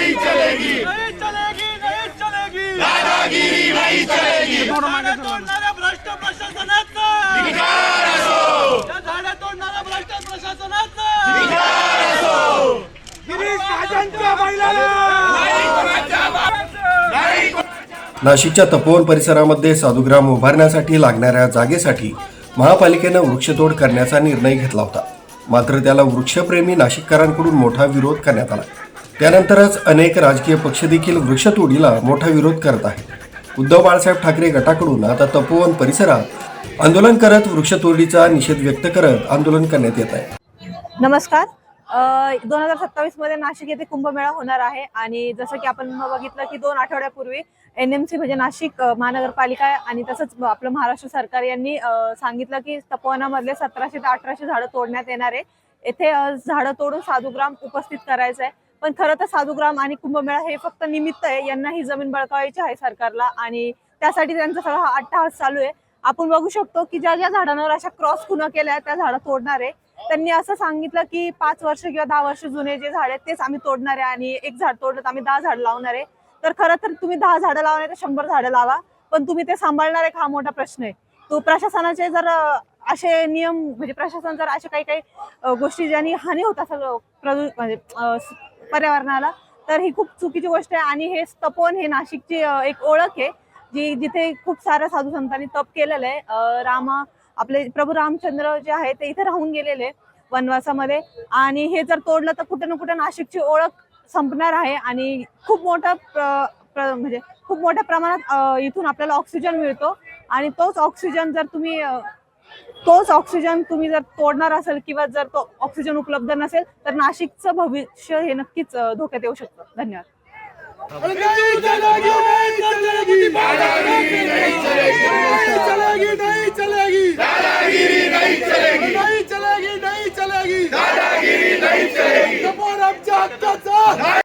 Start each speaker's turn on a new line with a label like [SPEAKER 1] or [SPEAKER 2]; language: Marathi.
[SPEAKER 1] नहीं चलेगी। नहीं चलेगी नहीं चलेगी। दादागिरी नहीं चलेगी
[SPEAKER 2] भ्रष्ट
[SPEAKER 1] प्रशासनाचा
[SPEAKER 3] नाशिकच्या तपोवन परिसरामध्ये साधुग्राम उभारण्यासाठी लागणाऱ्या जागेसाठी महापालिकेनं वृक्षतोड करण्याचा निर्णय घेतला होता. मात्र त्याला वृक्षप्रेमी नाशिककरांकडून मोठा विरोध करण्यात आला. त्यानंतरच अनेक राजकीय पक्ष देखील वृक्षतोडीला मोठा विरोध करत आहेत. उद्धव बाळासाहेब ठाकरे गटाकडून आता तपोवन परिसरात आंदोलन करत वृक्षतोडीचा निषेध व्यक्त करत आंदोलन करण्यात येत आहे.
[SPEAKER 1] नमस्कार. दोन हजार सत्तावीसमध्ये नाशिक येथे कुंभमेळा होणार आहे आणि जसं की आपण बघितलं की दोन आठवड्यापूर्वी एन एम सी म्हणजे नाशिक महानगरपालिका महानगरपालिका आणि तसंच आपलं महाराष्ट्र सरकार यांनी सांगितलं की तपोवनामधले सतराशे ते अठराशे झाडं तोडण्यात येणार आहे. येथे झाडं तोडून साधुग्राम उपस्थित करायचं आहे पण खरं तर साधुग्राम आणि कुंभमेळा हे फक्त निमित्त आहे. यांना ही जमीन बळकावायची आहे सरकारला आणि त्यासाठी त्यांचा सगळा हा अट्टहास चालू आहे. आपण बघू शकतो की ज्या ज्या झाडांवर अशा क्रॉस खुणा केल्या आहेत, त्या झाडं तोडणार आहे. त्यांनी असं सांगितलं की पाच वर्ष किंवा दहा वर्ष जुने जे झाड आहेत तेच आम्ही तोडणार आहे आणि एक झाड तोडलं तर आम्ही दहा झाड लावणार आहे. तर खरं तर तुम्ही दहा झाडं लावणे तर शंभर झाडं लावा. पण तुम्ही ते सांभाळणार आहे हा मोठा प्रश्न आहे. तो प्रशासनाचे जर असे नियम म्हणजे प्रशासन जर अशा काही काही गोष्टी ज्यांनी हानी होत असेल प्रदू म्हणजे पर्यावरणाला तर ही खूप चुकीची गोष्ट आहे. आणि हे तपोवन हे नाशिकची एक ओळख आहे जी जिथे खूप साऱ्या साधू संतांनी तप केलेलं आहे. रामा आपले प्रभू रामचंद्र जे आहे ते इथे राहून गेलेले वनवासामध्ये. आणि हे जर तोडलं तर कुठे ना कुठे नाशिकची ओळख संपणार आहे. आणि खूप मोठं प्र- प्र- म्हणजे खूप मोठ्या प्रमाणात इथून आपल्याला ऑक्सिजन मिळतो. आणि तोच ऑक्सिजन जर तुम्ही तोच ऑक्सिजन तुम्ही जर तोडणार असेल किंवा जर तो ऑक्सिजन उपलब्ध नसेल तर नाशिकचं भविष्य हे नक्कीच धोक्यात येऊ शकतं धन्यवाद
[SPEAKER 4] चलेगी नहीं चलेगी नहीं चलेगी नहीं चलेगी